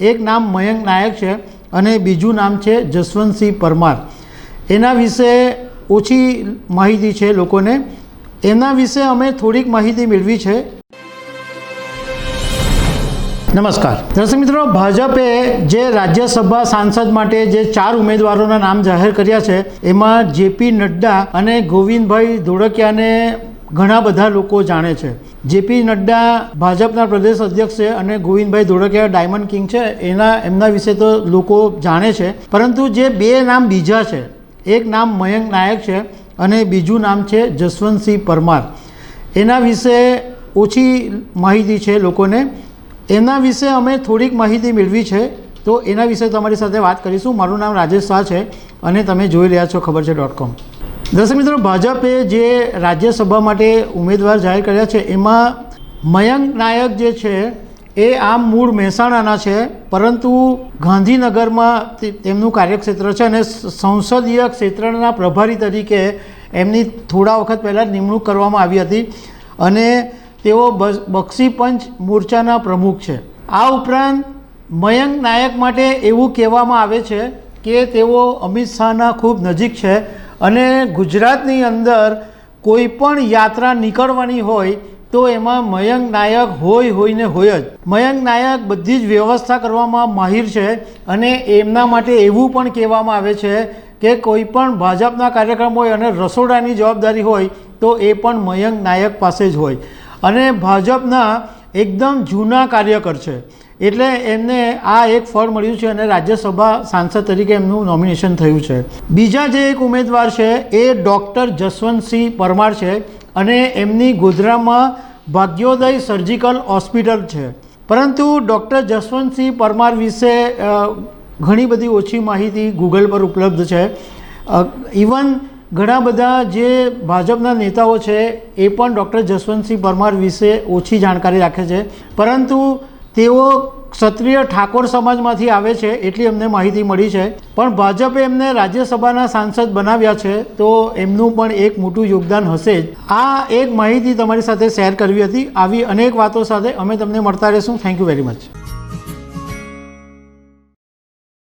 એક નામ મયંક નાયક છે અને બીજું નામ છે જસવંતસિંહ પરમાર. એના વિશે ઓછી માહિતી છે લોકોને. એમના વિશે અમે થોડીક માહિતી મેળવી છે. નમસ્કાર. દર્શક મિત્રો, ભાજપે જે રાજ્યસભા સાંસદ માટે જે ચાર ઉમેદવારોના નામ જાહેર કર્યા છે, એમાં જેપી નડ્ડા અને ગોવિંદભાઈ ધોળકિયાને ઘણા બધા લોકો જાણે છે. જેપી નડ્ડા ભાજપના પ્રદેશ અધ્યક્ષ છે અને ગોવિંદભાઈ ધોળકિયા ડાયમંડ કિંગ છે. એના, એમના વિશે તો લોકો જાણે છે. પરંતુ જે બે નામ બીજા છે, એક નામ મયંક નાયક છે અને બીજું નામ છે જસવંતસિંહ પરમાર. એના વિશે ઓછી માહિતી છે લોકોને. એના વિશે અમે થોડીક માહિતી મેળવી છે. તો એના વિશે તમારી સાથે વાત કરીશું. મારું નામ રાજેશ શાહ છે અને તમે જોઈ રહ્યા છો ખબર છે ડોટ કોમ. દર્શક મિત્રો, ભાજપે જે રાજ્યસભા માટે ઉમેદવાર જાહેર કર્યા છે, એમાં મયંક નાયક જે છે, એ આમ મૂળ મહેસાણાના છે, પરંતુ ગાંધીનગરમાં તેમનું કાર્યક્ષેત્ર છે અને સંસદીય ક્ષેત્રના પ્રભારી તરીકે એમની થોડા વખત પહેલાં નિમણૂક કરવામાં આવી હતી અને તેઓ બક્ષી પંચ મોરચાના પ્રમુખ છે. આ ઉપરાંત મયંક નાયક માટે એવું કહેવામાં આવે છે કે તેઓ અમિત શાહના ખૂબ નજીક છે અને ગુજરાતની અંદર કોઈ પણ યાત્રા નીકળવાની હોય તો એમાં મયંક નાયક હોય હોય ને હોય જ. મયંક નાયક બધી જ વ્યવસ્થા કરવામાં માહિર છે અને એમના માટે એવું પણ કહેવામાં આવે છે કે કોઈ પણ ભાજપના કાર્યક્રમ હોય અને રસોડાની જવાબદારી હોય તો એ પણ મયંક નાયક પાસે જ હોય. અને ભાજપના એકદમ જૂના કાર્યકર છે. એટલે એમને આ એક ફળ મળ્યું છે અને રાજ્યસભા સાંસદ તરીકે એમનું નોમિનેશન થયું છે. બીજા જે એક ઉમેદવાર છે, એ ડૉક્ટર જસવંતસિંહ પરમાર છે અને એમની ગોધરામાં ભાગ્યોદય સર્જિકલ હોસ્પિટલ છે. પરંતુ ડૉક્ટર જસવંતસિંહ પરમાર વિશે ઘણી બધી ઓછી માહિતી ગૂગલ પર ઉપલબ્ધ છે. ઇવન ઘણા બધા જે ભાજપના નેતાઓ છે, એ પણ ડૉક્ટર જસવંતસિંહ પરમાર વિશે ઓછી જાણકારી રાખે છે. પરંતુ તેઓ ક્ષત્રિય ઠાકોર સમાજમાંથી આવે છે એટલી અમને માહિતી મળી છે. પણ ભાજપે એમને રાજ્યસભાના સાંસદ બનાવ્યા છે, તો એમનું પણ એક મોટું યોગદાન હશે જ. આ એક માહિતી તમારી સાથે શેર કરવી હતી. આવી અનેક વાતો સાથે અમે તમને મળતા રહેશું. Thank you very much